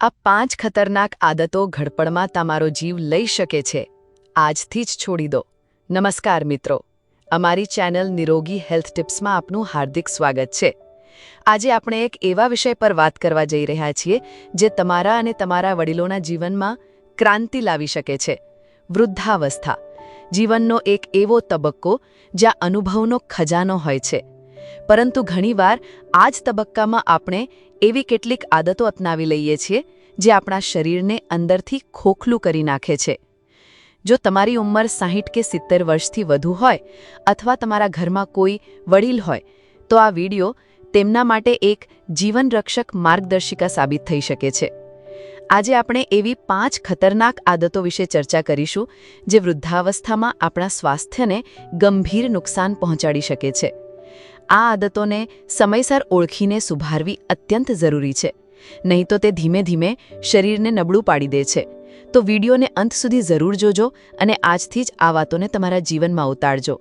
આ પાંચ ખતરનાક આદતો ઘડપણમાં તમારો જીવ લઈ શકે છે. આજથી જ છોડી દો. નમસ્કાર મિત્રો. અમારી ચેનલ નિરોગી હેલ્થ ટિપ્સમાં આપનું હાર્દિક સ્વાગત છે. આજે આપણે એક એવા વિષય પર વાત કરવા જઈ રહ્યા છીએ, જે તમારા અને તમારા વડીલોના જીવનમાં ક્રાંતિ લાવી શકે છે. વૃદ્ધાવસ્થા. જીવનનો એક એવો તબક્કો જ્યાં અનુભવનો ખજાનો હોય છે. પરંતુ ઘણીવાર આ જ તબક્કામાં આપણે એવી કેટલીક આદતો અપનાવી લઈએ છીએ જે આપણા શરીરને અંદરથી ખોખલું કરી નાખે છે. જો તમારી ઉંમર સાહીઠ કે સિત્તેર વર્ષથી વધુ હોય અથવા તમારા ઘરમાં કોઈ વડીલ હોય, તો આ વિડિયો તેમના માટે એક જીવનરક્ષક માર્ગદર્શિકા સાબિત થઈ શકે છે. આજે આપણે એવી પાંચ ખતરનાક આદતો વિશે ચર્ચા કરીશું જે વૃદ્ધાવસ્થામાં આપણા સ્વાસ્થ્યને ગંભીર નુકસાન પહોંચાડી શકે છે. આ આદતોને સમયસર ઓળખીને સુધારવી અત્યંત જરૂરી છે. નહીં તો તે ધીમે ધીમે શરીરને નબળું પાડી દે છે. તો વિડીયોને અંત સુધી જરૂર જોજો અને આજથી જ આ વાતોને તમારા જીવનમાં ઉતારજો.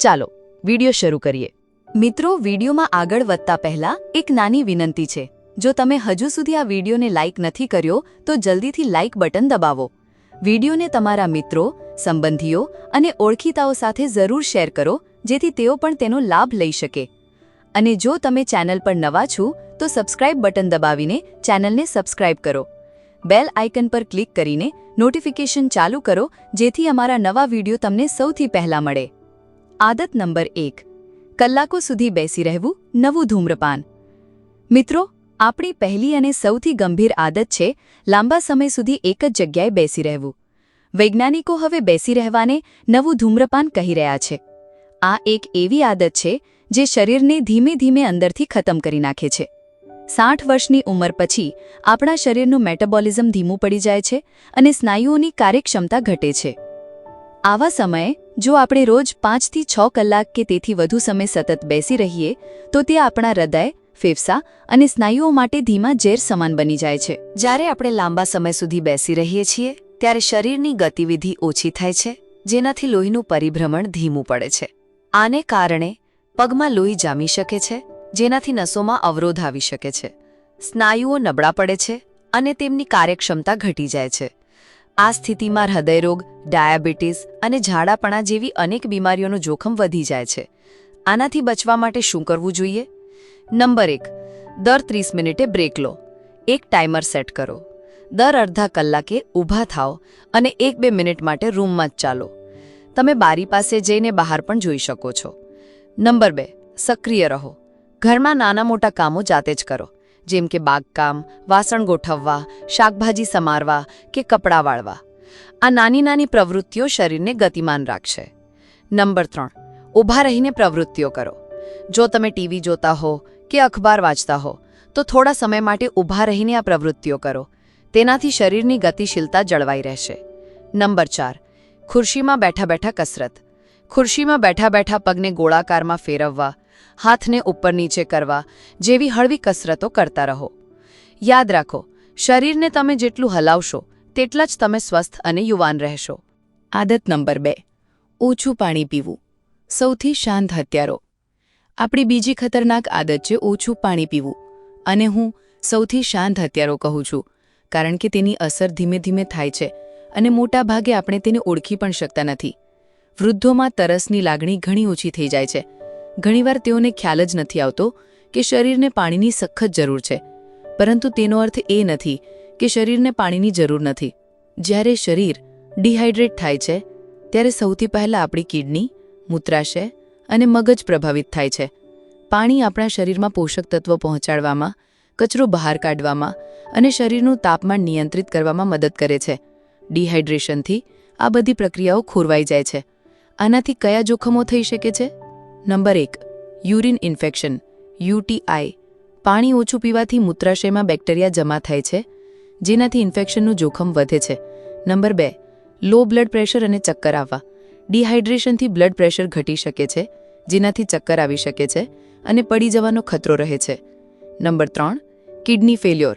ચાલો, વીડિયો શરૂ કરીએ. મિત્રો, વિડીયોમાં આગળ વધતા પહેલા એક નાની વિનંતી છે. જો તમે હજુ સુધી આ વિડીયોને લાઇક નથી કર્યો, તો જલ્દીથી લાઇક બટન દબાવો. વિડીયોને તમારા મિત્રો, સંબંધીઓ અને ઓળખીતાઓ સાથે જરૂર શેર કરો જેથી તેઓ પણ તેનો લાભ લઈ શકે. અને જો તમે ચેનલ પર નવા છો, તો સબસ્ક્રાઇબ બટન દબાવીને ચેનલને સબસ્ક્રાઇબ કરો. બેલ આઇકન પર ક્લિક કરીને નોટિફિકેશન ચાલુ કરો, જેથી અમારા નવા વીડિયો તમને સૌથી પહેલા મળે. આદત નંબર એક. કલાકો સુધી બેસી રહેવું નવું ધૂમ્રપાન. મિત્રો, આપણી પહેલી અને સૌથી ગંભીર આદત છે, લાંબા સમય સુધી એક જ જગ્યાએ બેસી રહેવું. વૈજ્ઞાનિકો હવે બેસી રહેવાને નવું ધૂમ્રપાન કહી રહ્યા છે. આ એક એવી આદત છે જે શરીરને ધીમે ધીમે અંદરથી ખતમ કરી નાખે છે. સાઠ વર્ષની ઉંમર પછી આપણા શરીરનું મેટાબોલિઝમ ધીમું પડી જાય છે અને સ્નાયુઓની કાર્યક્ષમતા ઘટે છે. આવા સમયે, જો આપણે રોજ પાંચથી છ કલાક કે તેથી વધુ સમય સતત બેસી રહીએ, તો તે આપણા હૃદય, ફેફસા અને સ્નાયુઓ માટે ધીમા ઝેર સમાન બની જાય છે. જ્યારે આપણે લાંબા સમય સુધી બેસી રહીએ છીએ, ત્યારે શરીરની ગતિવિધિ ઓછી થાય છે, જેનાથી લોહીનું પરિભ્રમણ ધીમું પડે છે. આને કારણે પગમાં લોહી જામી શકે છે, જેનાથી નસોમાં અવરોધ આવી શકે છે. સ્નાયુઓ નબળા પડે છે અને તેમની કાર્યક્ષમતા ઘટી જાય છે. આ સ્થિતિમાં હૃદયરોગ, ડાયાબિટીસ અને ઝાડાપણા જેવી અનેક બીમારીઓનું જોખમ વધી જાય છે. આનાથી બચવા માટે શું કરવું જોઈએ? નંબર એક, દર ત્રીસ મિનિટે બ્રેક લો. એક ટાઈમર સેટ કરો. દર અડધા કલાકે ઊભા થાઓ અને એક બે મિનિટ માટે રૂમમાં જ ચાલો. તમે બારી પાસે જઈને બહાર પણ જોઈ શકો છો. નંબર બે, સક્રિય રહો. ઘરમાં નાના મોટા કામો જાતે જ કરો. જેમ કે બાગકામ, વાસણ ગોઠવવા, શાકભાજી સમારવા કે કપડાં વાળવા. આ નાની નાની પ્રવૃત્તિઓ શરીરને ગતિમાન રાખશે. નંબર ત્રણ, ઊભા રહીને પ્રવૃત્તિઓ કરો. જો તમે ટીવી જોતા હો કે અખબાર વાંચતા હો, તો થોડા સમય માટે ઊભા રહીને આ પ્રવૃત્તિઓ કરો. તેનાથી શરીરની ગતિશીલતા જળવાઈ રહેશે. નંબર ચાર ખુરશીમાં બેઠા બેઠા કસરત. ખુરશીમાં બેઠા બેઠા પગને ગોળાકારમાં ફેરવવા, હાથને ઉપર નીચે કરવા જેવી હળવી કસરતો કરતા રહો. યાદ રાખો, શરીરને તમે જેટલું હલાવશો, તેટલા જ તમે સ્વસ્થ અને યુવાન રહેશો. આદત નંબર બે, ઓછું પાણી પીવું. સૌથી શાંત હત્યારો આપણી બીજી ખતરનાક આદત છે ઓછું પાણી પીવું, અને હું સૌથી શાંત હત્યારો કહું છું, કારણ કે તેની અસર ધીમે ધીમે થાય છે. અને મોટાભાગે આપણે તેને ઓળખી પણ શકતા નથી. વૃદ્ધોમાં તરસની લાગણી ઘણી ઓછી થઈ જાય છે. ઘણીવાર તેઓને ખ્યાલ જ નથી આવતો કે શરીરને પાણીની સખત જરૂર છે. પરંતુ તેનો અર્થ એ નથી કે શરીરને પાણીની જરૂર નથી. જ્યારે શરીર ડિહાઇડ્રેટ થાય છે, ત્યારે સૌથી પહેલાં આપણી કિડની, મૂત્રાશય અને મગજ પ્રભાવિત થાય છે. પાણી આપણા શરીરમાં પોષક તત્વો પહોંચાડવામાં, કચરો બહાર કાઢવામાં અને શરીરનું તાપમાન નિયંત્રિત કરવામાં મદદ કરે છે. ડિહાઇડ્રેશનથી આ બધી પ્રક્રિયાઓ ખોરવાઈ જાય છે. આનાથી કયા જોખમો થઈ શકે છે? નંબર એક, યુરિન ઇન્ફેક્શન, યુટીઆઈ, પાણી ઓછું પીવાથી મૂત્રાશયમાં બેક્ટેરિયા જમા થાય છે, જેનાથી ઇન્ફેક્શનનું જોખમ વધે છે. નંબર બે, લો બ્લડ પ્રેશર અને ચક્કર આવવા. ડિહાઇડ્રેશનથી બ્લડ પ્રેશર ઘટી શકે છે, જેનાથી ચક્કર આવી શકે છે અને પડી જવાનો ખતરો રહે છે. નંબર ત્રણ, કિડની ફેલ્યોર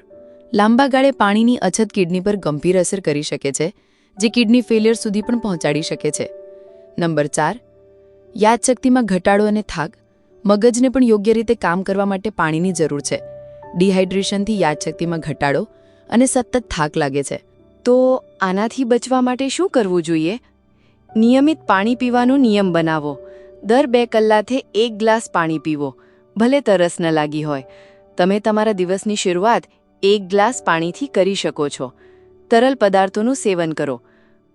લાંબા ગાળે પાણીની અછત કિડની પર ગંભીર અસર કરી શકે છે, જે કિડની ફેલિયર સુધી પણ પહોંચાડી શકે છે. નંબર ચાર, યાદશક્તિમાં ઘટાડો અને થાક. મગજને પણ યોગ્ય રીતે કામ કરવા માટે પાણીની જરૂર છે. ડિહાઇડ્રેશનથી યાદશક્તિમાં ઘટાડો અને સતત થાક લાગે છે. તો આનાથી બચવા માટે શું કરવું જોઈએ? નિયમિત પાણી પીવાનો નિયમ બનાવો. દર બે કલાકે એક ગ્લાસ પાણી પીવો. ભલે તરસ ન લાગી હોય. તમે તમારા દિવસની શરૂઆત એક ગ્લાસ પાણીથી કરી શકો છો. તરલ પદાર્થોનું સેવન કરો.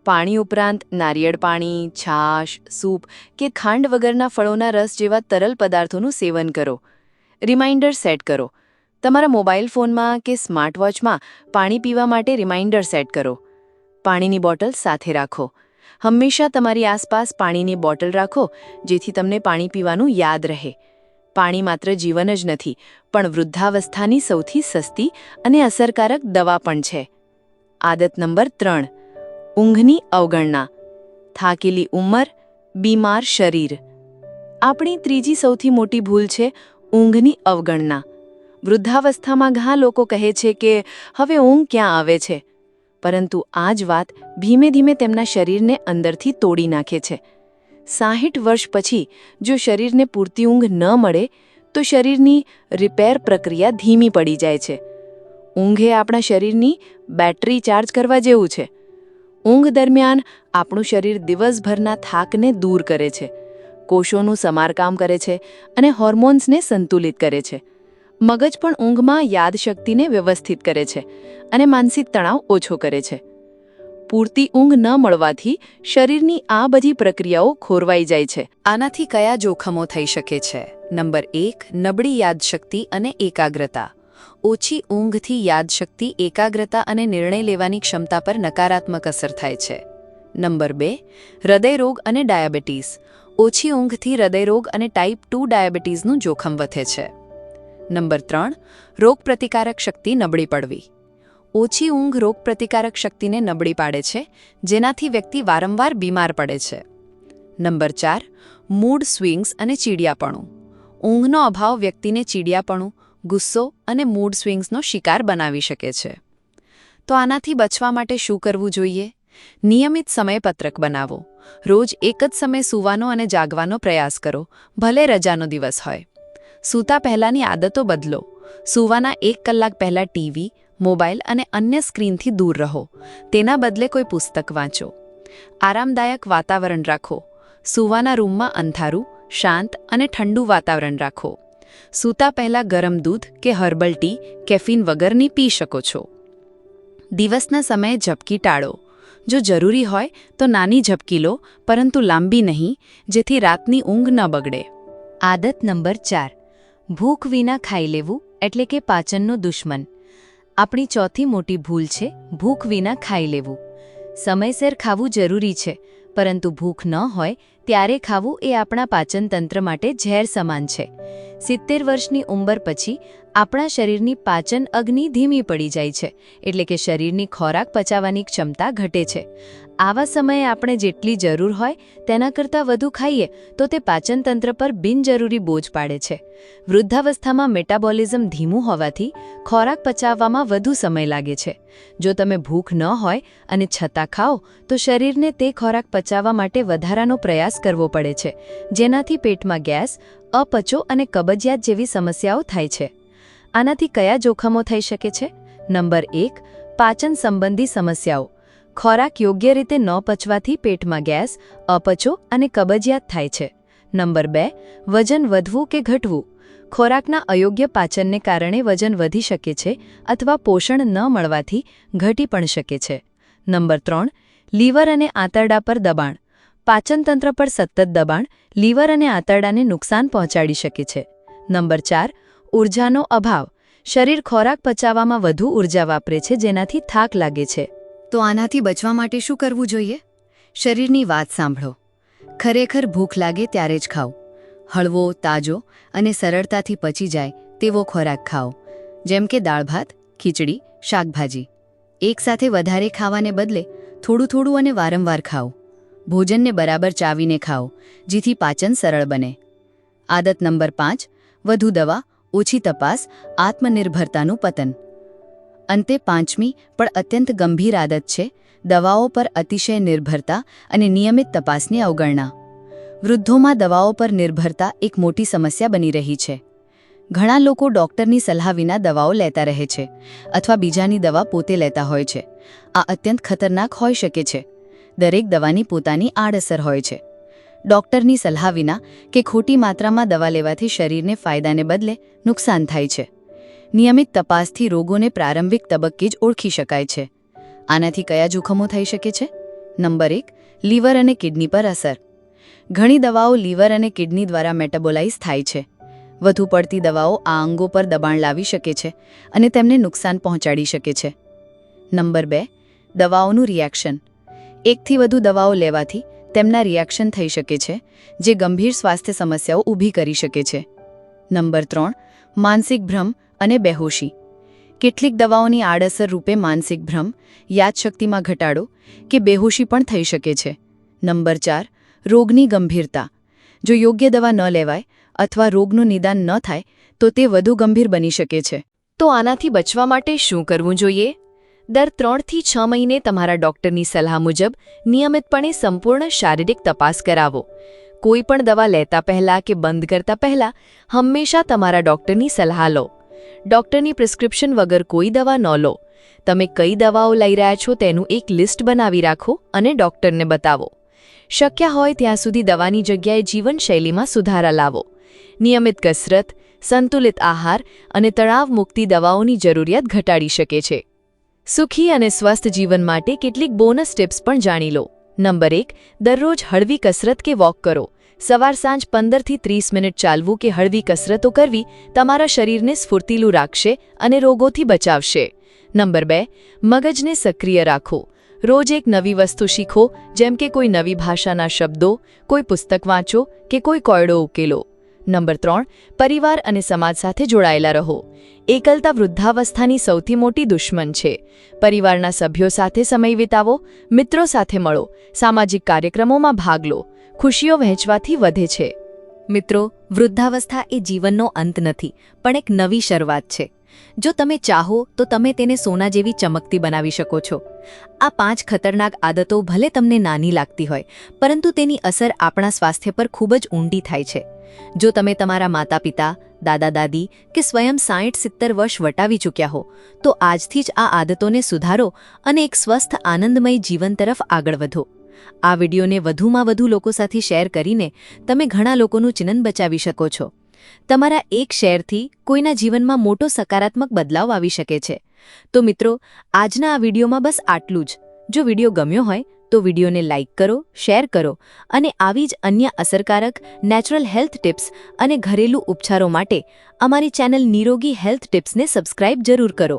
પાણી ઉપરાંત નારિયેળ પાણી, છાશ, સૂપ કે ખાંડ વગરના ફળોના રસ જેવા તરલ પદાર્થોનું સેવન કરો. રિમાઇન્ડર સેટ કરો. તમારા મોબાઈલ ફોનમાં કે સ્માર્ટ વોચમાં પાણી પીવા માટે રિમાઇન્ડર સેટ કરો. પાણીની બોટલ સાથે રાખો. હંમેશા તમારી આસપાસ પાણીની બોટલ રાખો, જેથી તમને પાણી પીવાનું યાદ રહે. પાણી માત્ર જીવન જ નથી, પણ વૃદ્ધાવસ્થાની સૌથી સસ્તી અને અસરકારક દવા પણ છે. આદત નંબર ત્રણ, ઊંઘની અવગણના. થાકેલી ઉંમર, બીમાર શરીર. આપણી ત્રીજી સૌથી મોટી ભૂલ છે ઊંઘની અવગણના. વૃદ્ધાવસ્થામાં ઘણા લોકો કહે છે કે, હવે ઊંઘ ક્યાં આવે છે? પરંતુ આ જ વાત ધીમે ધીમે તેમના શરીરને અંદરથી તોડી નાખે છે. સાહીઠ વર્ષ પછી જો શરીરને પૂરતી ઊંઘ ન મળે, તો શરીરની રિપેર પ્રક્રિયા ધીમી પડી જાય છે. ઊંઘ એ આપણા શરીરની બેટરી ચાર્જ કરવા જેવું છે. ઊંઘ દરમિયાન આપણું શરીર દિવસભરના થાકને દૂર કરે છે, કોષોનું સમારકામ કરે છે અને હોર્મોન્સને સંતુલિત કરે છે. મગજ પણ ઊંઘમાં યાદશક્તિને વ્યવસ્થિત કરે છે અને માનસિક તણાવ ઓછો કરે છે. પૂરતી ઊંઘ ન મળવાથી શરીરની આ બધી પ્રક્રિયાઓ ખોરવાઈ જાય છે. આનાથી કયા જોખમો થઈ શકે છે? નંબર એક, નબળી યાદશક્તિ અને એકાગ્રતા. ઓછી ઊંઘથી યાદશક્તિ, એકાગ્રતા અને નિર્ણય લેવાની ક્ષમતા પર નકારાત્મક અસર થાય છે. નંબર બે, હૃદયરોગ અને ડાયાબિટીસ. ઓછી ઊંઘથી હૃદયરોગ અને ટાઈપ ટુ ડાયાબિટીસનું જોખમ વધે છે. નંબર ત્રણ, રોગપ્રતિકારક શક્તિ નબળી પડવી. ઓછી ઊંઘ રોગપ્રતિકારક શક્તિને નબળી પાડે છે, જેનાથી વ્યક્તિ વારંવાર બીમાર પડે છે. નંબર ચાર, મૂડ સ્વિંગ્સ અને ચીડિયાપણું. ઊંઘનો અભાવ વ્યક્તિને ચીડિયાપણું, ગુસ્સો અને મૂડ સ્વિંગ્સનો શિકાર બનાવી શકે છે. તો આનાથી બચવા માટે શું કરવું જોઈએ? નિયમિત સમયપત્રક બનાવો. રોજ એક જ સમય સૂવાનો અને જાગવાનો પ્રયાસ કરો, ભલે રજાનો દિવસ હોય. સૂતા પહેલાંની આદતો બદલો. સૂવાના એક કલાક પહેલાં ટીવી મોબાઈલ અને અન્ય સ્ક્રીનથી દૂર રહો. તેના બદલે કોઈ પુસ્તક વાંચો. આરામદાયક વાતાવરણ રાખો. સૂવાના રૂમમાં અંધારું, શાંત અને ઠંડુ વાતાવરણ રાખો. સૂતા પહેલાં ગરમ દૂધ કે હર્બલ ટી, કેફીન વગરની પી શકો છો. દિવસના સમયે ઝપકી ટાળો. જો જરૂરી હોય તો નાની ઝપકી લો, પરંતુ લાંબી નહીં, જેથી રાતની ઊંઘ ન બગડે. આદત નંબર ચાર. ભૂખ વિના ખાઈ લેવું એટલે કે પાચનનો દુશ્મન. આપણી ચોથી મોટી ભૂલ છે, ભૂખ વિના ખાઈ લેવું. સમયસર ખાવું જરૂરી છે, પરંતુ ભૂખ ન હોય, ત્યારે ખાવું એ આપણા પાચનતંત્ર માટે ઝેર સમાન છે. સિત્તેર વર્ષની ઉંમર પછી, આપણા શરીરની પાચન અગ્નિ ધીમી પડી જાય છે, એટલે કે શરીરની ખોરાક પચાવવાની ક્ષમતા ઘટે છે. આવા સમયે આપણે જેટલી જરૂર હોય તેના કરતાં વધુ ખાઈએ, તો તે પાચનતંત્ર પર બિનજરૂરી બોજ પાડે છે. વૃદ્ધાવસ્થામાં મેટાબોલિઝમ ધીમું હોવાથી ખોરાક પચાવવામાં વધુ સમય લાગે છે. જો તમે ભૂખ ન હોય અને છતાં ખાઓ, તો શરીરને તે ખોરાક પચાવવા માટે વધારાનો પ્રયાસ કરવો પડે છે, જેનાથી પેટમાં ગેસ, અપચો અને કબજિયાત જેવી સમસ્યાઓ થાય છે. આનાથી કયા જોખમો થઈ શકે છે? નંબર એક, પાચન સંબંધી સમસ્યાઓ. ખોરાક યોગ્ય રીતે ન પચવાથી પેટમાં ગેસ, અપચો અને કબજિયાત થાય છે. નંબર બે, વજન વધવું કે ઘટવું? ખોરાકના અયોગ્ય પાચનને કારણે વજન વધી શકે છે અથવા પોષણ ન મળવાથી ઘટી પણ શકે છે. નંબર ત્રણ, લીવર અને આંતરડા પર દબાણ. પાચનતંત્ર પર સતત દબાણ લીવર અને આંતરડાને નુકસાન પહોંચાડી શકે છે. નંબર ચાર, ઊર્જાનો અભાવ. શરીર ખોરાક પચાવવામાં વધુ ઊર્જા વાપરે છે જેનાથી થાક લાગે છે. તો આનાથી બચવા માટે શું કરવું જોઈએ? શરીરની વાત સાંભળો. ખરેખર ભૂખ લાગે ત્યારે જ ખાઓ. હળવો, તાજો અને સરળતાથી પચી જાય તેવો ખોરાક ખાઓ. જેમ કે દાળ ભાત, ખીચડી, શાકભાજી. એકસાથે વધારે ખાવાને બદલે થોડું થોડું અને વારંવાર ખાઓ. ભોજનને બરાબર ચાવીને ખાઓ, જેથી પાચન સરળ બને. આદત નંબર પાંચ, વધુ દવા, ઓછી તપાસ, આત્મનિર્ભરતાનું પતન. અંતે પાંચમી, પણ અત્યંત ગંભીર આદત છે, દવાઓ પર અતિશય નિર્ભરતા અને નિયમિત તપાસની અવગણના. વૃદ્ધોમાં દવાઓ પર નિર્ભરતા એક મોટી સમસ્યા બની રહી છે. ઘણા લોકો ડૉક્ટરની સલાહ વિના દવાઓ લેતા રહે છે, અથવા બીજાની દવા પોતે લેતા હોય છે. આ અત્યંત ખતરનાક હોઈ શકે છે. દરેક દવાની પોતાની આડઅસર હોય છે. ડૉક્ટરની સલાહ વિના કે ખોટી માત્રામાં દવા લેવાથી શરીરને ફાયદાને બદલે નુકસાન થાય છે. નિયમિત તપાસથી રોગોને પ્રારંભિક તબક્કે જ ઓળખી શકાય છે. આનાથી કયા જોખમો થઈ શકે છે? નંબર એક, લીવર અને કિડની પર અસર. ઘણી દવાઓ લીવર અને કિડની દ્વારા મેટાબોલાઇઝ થાય છે. વધુ પડતી દવાઓ આ અંગો પર દબાણ લાવી શકે છે અને તેમને નુકસાન પહોંચાડી શકે છે. નંબર બે, દવાઓનું રિએક્શન. એકથી વધુ દવાઓ લેવાથી તેમના રિએક્શન થઈ શકે છે, જે ગંભીર સ્વાસ્થ્ય સમસ્યાઓ ઊભી કરી શકે છે. નંબર ત્રણ, માનસિક ભ્રમ અને બેહોશી. કેટલીક દવાઓની આડઅસર રૂપે માનસિક ભ્રમ, યાદશક્તિમાં ઘટાડો કે બેહોશી પણ થઈ શકે છે. નંબર ચાર, રોગની ગંભીરતા. જો યોગ્ય દવા ન લેવાય અથવા રોગનું નિદાન ન થાય, તો તે વધુ ગંભીર બની શકે છે. તો આનાથી બચવા માટે શું કરવું જોઈએ? દર ત્રણથી છ મહિને તમારા ડોક્ટરની સલાહ મુજબ નિયમિતપણે સંપૂર્ણ શારીરિક તપાસ કરાવો. કોઈ પણ દવા લેતા પહેલા કે બંધ કરતા પહેલા હંમેશા તમારા ડોક્ટરની સલાહ લો. ડોક્ટરની પ્રિસ્ક્રિપ્શન વગર કોઈ દવા ન લો. તમે કઈ દવાઓ લઈ રહ્યા છો તેનું એક લિસ્ટ બનાવી રાખો અને ડોક્ટરને બતાવો. શક્ય હોય ત્યાં સુધી દવાની જગ્યાએ જીવનશૈલીમાં સુધારા લાવો. નિયમિત કસરત, સંતુલિત આહાર અને તણાવ મુક્તિ દવાઓની જરૂરિયાત ઘટાડી શકે છે. સુખી અને સ્વસ્થ જીવન માટે કેટલીક બોનસ ટિપ્સ પણ જાણી લો. નંબર એક, દરરોજ હળવી કસરત કે વોક કરો. સવાર સાંજ પંદરથી ત્રીસ મિનિટ ચાલવું કે હળવી કસરતો કરવી તમારા શરીરને સ્ફૂર્તિલું રાખશે અને રોગોથી બચાવશે. નંબર બે, મગજને સક્રિય રાખો. રોજ એક નવી વસ્તુ શીખો, જેમ કે કોઈ નવી ભાષાના શબ્દો, કોઈ પુસ્તક વાંચો કે કોઈ કોયડો ઉકેલો. નંબર ત્રણ, પરિવાર અને સમાજ સાથે જોડાયેલા રહો. એકલતા વૃદ્ધાવસ્થાની સૌથી મોટી દુશ્મન છે. પરિવારના સભ્યો સાથે સમય વિતાવો, મિત્રો સાથે મળો, સામાજિક કાર્યક્રમોમાં ભાગ લો. ખુશીઓ વહેંચવાથી વધે છે. મિત્રો, વૃદ્ધાવસ્થા એ જીવનનો અંત નથી, પણ એક નવી શરૂઆત છે. જો તમે ચાહો, તો તમે તેને સોના જેવી ચમકતી બનાવી શકો છો. આ પાંચ ખતરનાક આદતો ભલે તમને નાની લાગતી હોય, પરંતુ તેની અસર આપણા સ્વાસ્થ્ય પર ખૂબ જ ઊંડી થાય છે. જો તમે તમારા માતા પિતા દાદા દાદી કે સ્વયં સાઠ સિત્તેર વર્ષ વટાવી ચૂક્યા હો, તો આજથી જ આ આદતોને સુધારો અને એક સ્વસ્થ, આનંદમય જીવન તરફ આગળ વધો. આ વિડીયોને વધુમાં વધુ લોકો સાથે શેર કરીને તમે ઘણા લોકોનું ચિનન બચાવી શકો છો. તમારા એક શેરથી કોઈના જીવનમાં મોટો સકારાત્મક બદલાવ આવી શકે છે. તો મિત્રો, આજના આ વિડીયોમાં બસ આટલું જ. જો વીડિયો ગમ્યો હોય, તો વિડીયોને લાઇક કરો, શેર કરો અને આવી જ અન્ય અસરકારક નેચરલ હેલ્થ ટિપ્સ અને ઘરેલું ઉપચારો માટે અમારી ચેનલ નિરોગી હેલ્થ ટિપ્સને સબસ્ક્રાઇબ જરૂર કરો.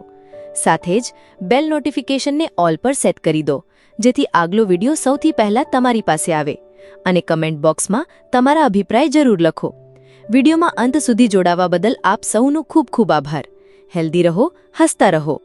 સાથે જ બેલ નોટિફિકેશનને ઓલ પર સેટ કરી દો. જેથી આગલો વીડિયો સૌથી પહેલા તમારી પાસે આવે. અને કમેન્ટ બોક્સમાં તમારા અભિપ્રાય જરૂર લખો. વિડીયોમાં અંત સુધી જોડાવા બદલ આપ સૌનો ખૂબ ખૂબ આભાર. હેલ્ધી રહો, હસતા રહો.